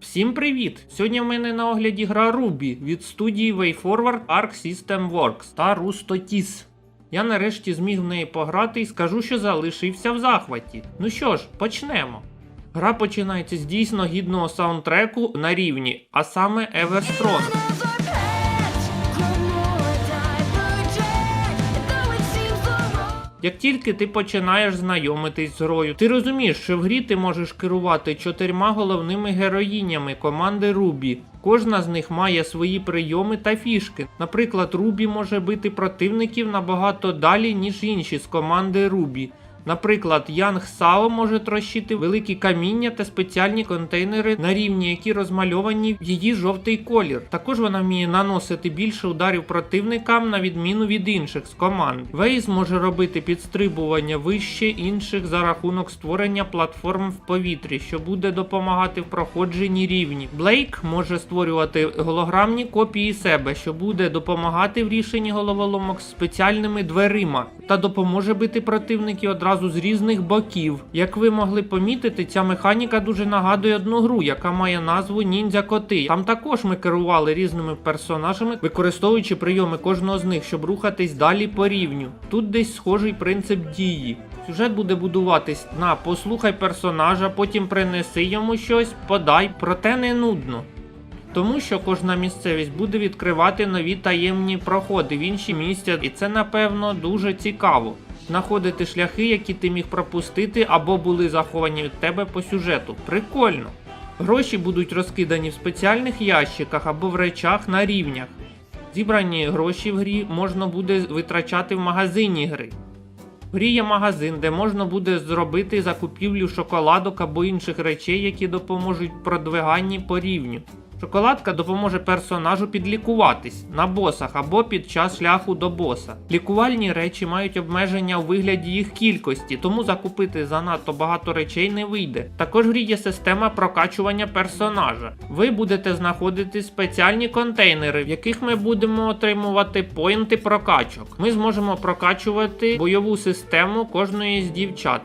Всім привіт! Сьогодні в мене на огляді гра Ruby від студії WayForward Arc System Works та Rustotis. Я нарешті зміг в неї пограти і скажу, що залишився в захваті. Ну що ж, почнемо. Гра починається з дійсно гідного саундтреку на рівні, а саме Everstrong. Як тільки ти починаєш знайомитись з грою, ти розумієш, що в грі ти можеш керувати чотирма головними героїнями команди Рубі. Кожна з них має свої прийоми та фішки. Наприклад, Рубі може бити противників набагато далі, ніж інші з команди Рубі. Наприклад, Янг Сао може трощити великі каміння та спеціальні контейнери на рівні, які розмальовані в її жовтий колір. Також вона вміє наносити більше ударів противникам на відміну від інших з команд. Вейз може робити підстрибування вище інших за рахунок створення платформ в повітрі, що буде допомагати в проходженні рівні. Блейк може створювати голограмні копії себе, що буде допомагати в рішенні головоломок з спеціальними дверима та допоможе бити противників одразу з різних боків. Як ви могли помітити, ця механіка дуже нагадує одну гру, яка має назву Ніндзя Коти. Там також ми керували різними персонажами, використовуючи прийоми кожного з них, щоб рухатись далі по рівню. Тут десь схожий принцип дії. Сюжет буде будуватись на послухай персонажа, потім принеси йому щось, подай, проте не нудно. Тому що кожна місцевість буде відкривати нові таємні проходи в інші місця, і це напевно дуже цікаво. Знаходити шляхи, які ти міг пропустити або були заховані від тебе по сюжету. Прикольно. Гроші будуть розкидані в спеціальних ящиках або в речах на рівнях. Зібрані гроші в грі можна буде витрачати в магазині гри. В грі є магазин, де можна буде зробити закупівлю шоколадок або інших речей, які допоможуть продвиганні по рівню. Шоколадка допоможе персонажу підлікуватись на босах або під час шляху до боса. Лікувальні речі мають обмеження у вигляді їх кількості, тому закупити занадто багато речей не вийде. Також в грі є система прокачування персонажа. Ви будете знаходити спеціальні контейнери, в яких ми будемо отримувати поінти прокачок. Ми зможемо прокачувати бойову систему кожної з дівчат.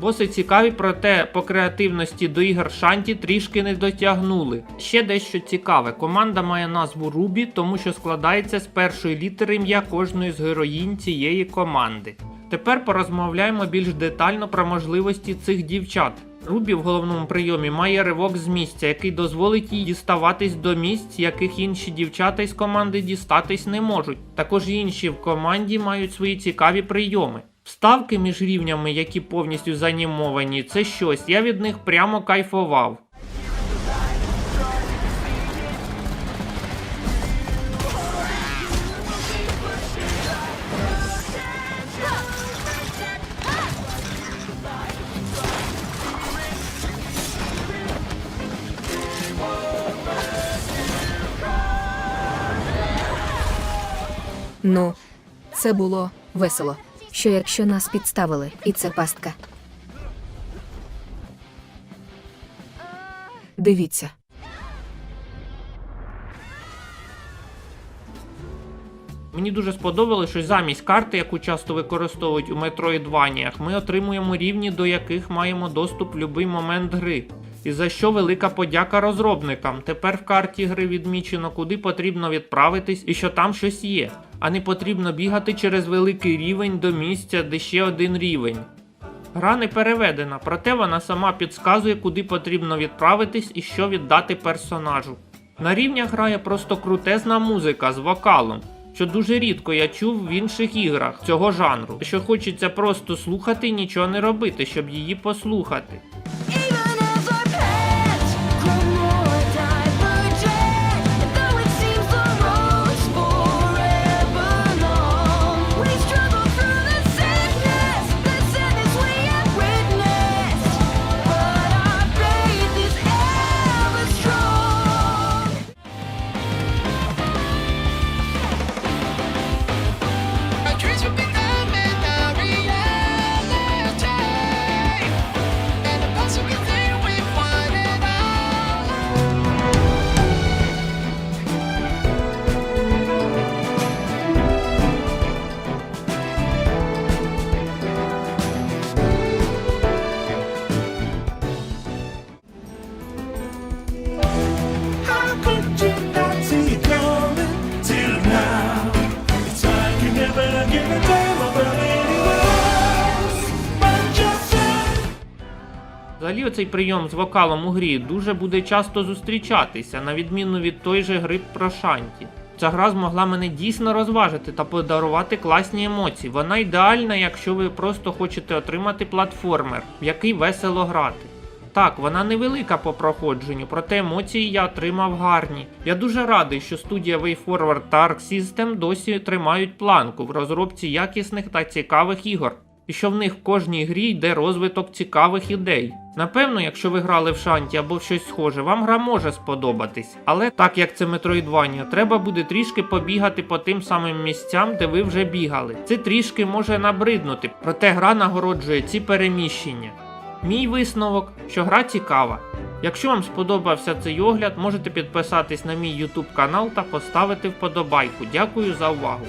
Боси цікаві, проте по креативності до ігор Шанті трішки не дотягнули. Ще дещо цікаве. Команда має назву Рубі, тому що складається з першої літери ім'я кожної з героїнь цієї команди. Тепер порозмовляємо більш детально про можливості цих дівчат. Рубі в головному прийомі має ривок з місця, який дозволить їй діставатись до місць, яких інші дівчата із команди дістатись не можуть. Також інші в команді мають свої цікаві прийоми. Вставки між рівнями, які повністю занімовані, це щось. Я від них прямо кайфував. Ну, це було весело. Що якщо нас підставили, і це пастка. Дивіться. Мені дуже сподобалось, що замість карти, яку часто використовують у Метроїдваніях, ми отримуємо рівні, до яких маємо доступ в будь-який момент гри. І за що велика подяка розробникам. Тепер в карті гри відмічено, куди потрібно відправитись і що там щось є, а не потрібно бігати через великий рівень до місця, де ще один рівень. Гра не переведена, проте вона сама підказує, куди потрібно відправитись і що віддати персонажу. На рівнях грає просто крутезна музика з вокалом, що дуже рідко я чув в інших іграх цього жанру, що хочеться просто слухати і нічого не робити, щоб її послухати. Взагалі оцей прийом з вокалом у грі дуже буде часто зустрічатися, на відміну від той же гри про шанті. Ця гра змогла мене дійсно розважити та подарувати класні емоції. Вона ідеальна, якщо ви просто хочете отримати платформер, в який весело грати. Так, вона невелика по проходженню, проте емоції я отримав гарні. Я дуже радий, що студія WayForward та Arc System досі тримають планку в розробці якісних та цікавих ігор. І що в них в кожній грі йде розвиток цікавих ідей. Напевно, якщо ви грали в шанті або в щось схоже, вам гра може сподобатись. Але так як це Metroidvania, треба буде трішки побігати по тим самим місцям, де ви вже бігали. Це трішки може набриднути, проте гра нагороджує ці переміщення. Мій висновок, що гра цікава. Якщо вам сподобався цей огляд, можете підписатись на мій YouTube канал та поставити вподобайку. Дякую за увагу.